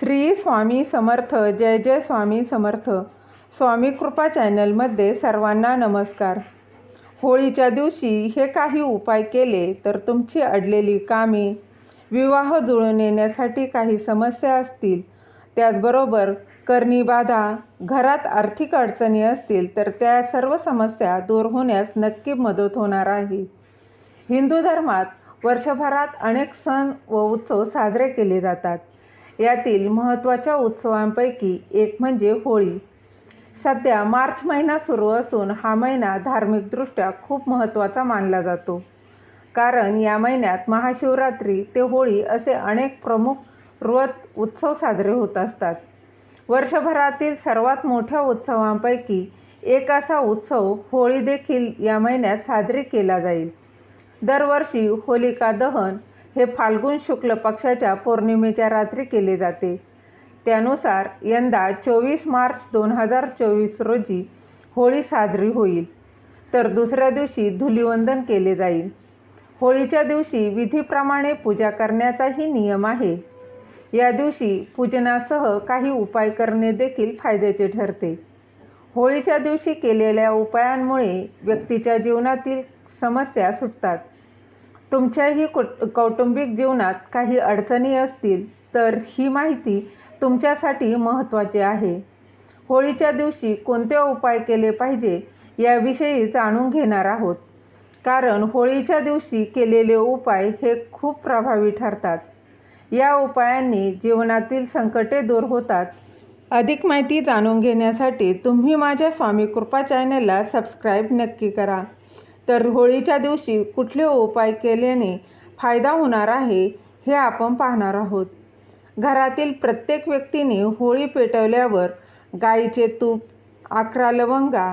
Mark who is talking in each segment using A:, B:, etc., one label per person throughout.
A: श्री स्वामी समर्थ जय जय स्वामी समर्थ. स्वामी कृपा चॅनलमध्ये सर्वांना नमस्कार. होळीच्या दिवशी हे काही उपाय केले तर तुमची अडलेली कामे विवाह जुळून येण्यासाठी काही समस्या असतील. त्याचबरोबर करणी बाधा घरात आर्थिक अडचणी असतील तर त्या सर्व समस्या दूर होण्यास नक्की मदत होणार आहे. हिंदू धर्मात वर्षभरात अनेक सण व उत्सव साजरे केले जातात. यातील महत्त्वाच्या उत्सवांपैकी एक म्हणजे होळी. सध्या मार्च महिना सुरू असून हा महिना धार्मिकदृष्ट्या खूप महत्त्वाचा मानला जातो. कारण या महिन्यात महाशिवरात्री ते होळी असे अनेक प्रमुख व्रत उत्सव साजरे होत असतात. वर्षभरातील सर्वात मोठ्या उत्सवांपैकी एक असा उत्सव होळी देखील या महिन्यात साजरी केला जाईल. दरवर्षी होलिका दहन हे फाल्गुन शुक्ल पक्षाच्या पौर्णिमेच्या रात्री केले जाते. त्यानुसार यंदा चोवीस मार्च दोन हजार चोवीस रोजी होळी साजरी होईल. तर दुसऱ्या दिवशी धुलिवंदन केले जाईल. होळीच्या दिवशी विधीप्रमाणे पूजा करण्याचाही नियम आहे. या दिवशी पूजनासह काही उपाय करणे देखील फायद्याचे ठरते. होळीच्या दिवशी केलेल्या उपायांमुळे व्यक्तीच्या जीवनातील समस्या सुटतात. तुमच्याही कुट कौटुंबिक जीवनात काही अडचणी असतील तर ही माहिती तुमच्यासाठी महत्त्वाची आहे. होळीच्या दिवशी कोणते उपाय केले पाहिजे याविषयी जाणून घेणार आहोत. कारण होळीच्या दिवशी केलेले उपाय हे खूप प्रभावी ठरतात. या उपायांनी जीवनातील संकटे दूर होतात. अधिक माहिती जाणून घेण्यासाठी तुम्ही माझ्या स्वामी कृपा चॅनलला सबस्क्राईब नक्की करा. तर होळीच्या दिवशी कुठले उपाय केल्याने फायदा होणार आहे हे आपण पाहणार आहोत. घरातील प्रत्येक व्यक्तीने होळी पेटवल्यावर गाईचे तूप अकरा लवंगा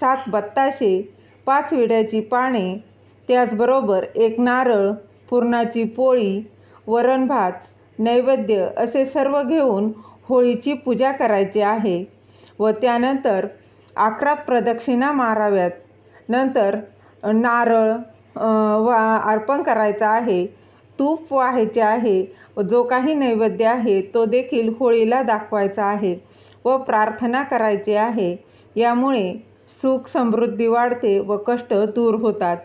A: सात बत्ताशे पाच विड्याची पाने त्याचबरोबर एक नारळ पुरणाची पोळी वरण भात नैवेद्य असे सर्व घेऊन होळीची पूजा करायची आहे व त्यानंतर अकरा प्रदक्षिणा माराव्यात. नंतर नारळ वा अर्पण करायचा आहे. तूप व्हायचे आहे. जो काही नैवेद्य आहे तो देखील होळीला दाखवायचा आहे व प्रार्थना करायची आहे. यामुळे सुख समृद्धी वाढते व कष्ट दूर होतात.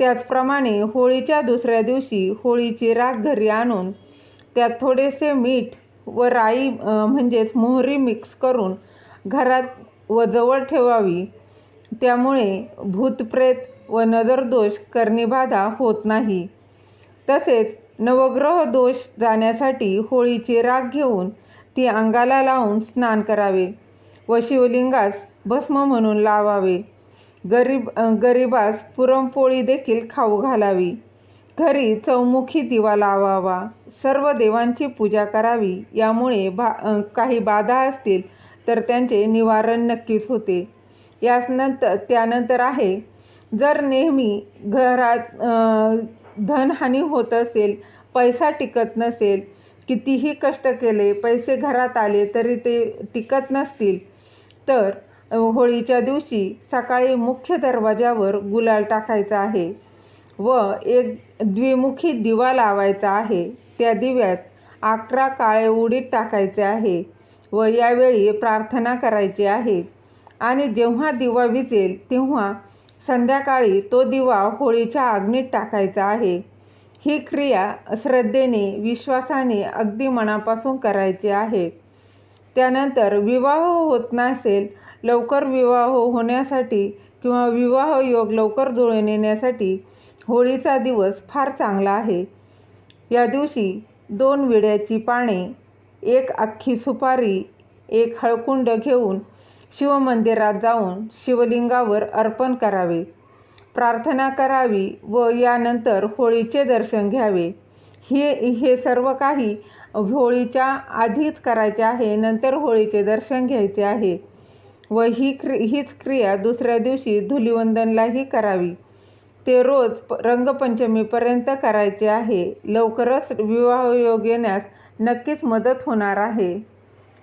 A: त्याचप्रमाणे होळीच्या दुसऱ्या दिवशी होळीची राख घरी आणून त्यात थोडेसे मीठ व राई म्हणजेच मोहरी मिक्स करून घरात व जवळ ठेवावी. त्यामुळे भूतप्रेत व नजरदोष करणीबाधा होत नाही. तसेच नवग्रह दोष जाण्यासाठी होळीची राग घेऊन ती अंगाला लावून स्नान करावे व शिवलिंगास भस्म म्हणून लावावे. गरीब गरिबास पुरणपोळी देखील खाऊ घालावी. घरी चौमुखी दिवा लावावा. सर्व देवांची पूजा करावी. यामुळे बा काही बाधा असतील तर त्यांचे निवारण नक्कीच होते. यानंतर त्यानंतर आहे जर नेहमी घरात धनहानी होत असेल पैसा टिकत नसेल कितीही कष्ट केले पैसे घरात आले तरी ते टिकत नसतील तर होळीच्या दिवशी सकाळी मुख्य दरवाजावर गुलाल टाकायचा आहे व एक द्विमुखी दिवा लावायचा आहे. त्या दिव्यात अकरा काळे उडीद टाकायचे आहे व यावेळी प्रार्थना करायची आहे. आणि जेव्हा दिवा विजेल तेव्हा संध्याकाळी तो दिवा होळीच्या अग्नीत टाकायचा आहे. ही क्रिया श्रद्धेने विश्वासाने अगदी मनापासून करायची आहे. त्यानंतर विवाह होत नसेल लवकर विवाह होण्यासाठी किंवा विवाह योग लवकर जुळून येण्यासाठी होळीचा दिवस फार चांगला आहे. या दिवशी दोन विड्याची पाने एक अख्खी सुपारी एक हळकुंड घेऊन शिवमंदिरात जाऊन शिवलिंगावर अर्पण करावे. प्रार्थना करावी व यानंतर होळीचे दर्शन घ्यावे. हे हे सर्व काही होळीच्या आधीच करायचे आहे. नंतर होळीचे दर्शन घ्यायचे आहे. व ही क्रि हीच क्रिया दुसऱ्या दिवशी धुलिवंदनलाही करावी. ते रोज रंगपंचमीपर्यंत करायचे आहे. लवकरच विवाह योग येण्यास नक्कीच मदत होणार आहे.